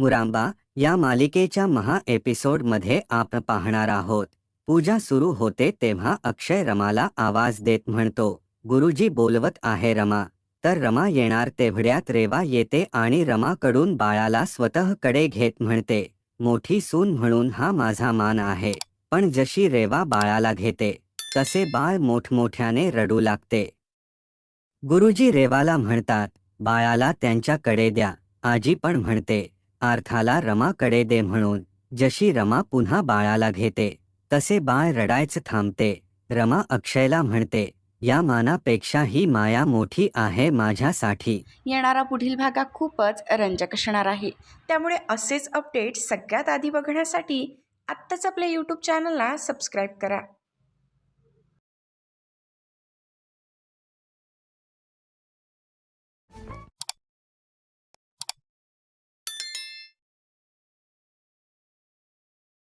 मुरांबा या मालिकेच्या महा एपिसोडमध्ये आपण पाहणार आहोत. पूजा सुरू होते तेव्हा अक्षय रमाला आवाज देत म्हणतो गुरुजी बोलवत आहे रमा. तर रमा येणार तेवढ्यात रेवा येते आणि रमाकडून बाळाला स्वतःकडे घेत म्हणते. मोठी सून म्हणून हा माझा मान आहे. पण जशी रेवा बाळाला घेते तसे बाळ मोठमोठ्याने रडू लागते. गुरुजी रेवाला म्हणतात बाळाला त्यांच्याकडे द्या. आजी पण म्हणते अर्थाला रमाकडे दे म्हणून जशी रमा पुन्हा बाळाला घेते तसे बाळ रडायचं थांबते रमा अक्षयला म्हणते या मानापेक्षा ही माया मोठी आहे माझ्यासाठी. येणारा पुढील भागा खूपच रंजक असणार आहे. त्यामुळे असेच अपडेट सगळ्यात आधी बघण्यासाठी आत्ताच आपल्या यूट्यूब चॅनलला सबस्क्राईब करा.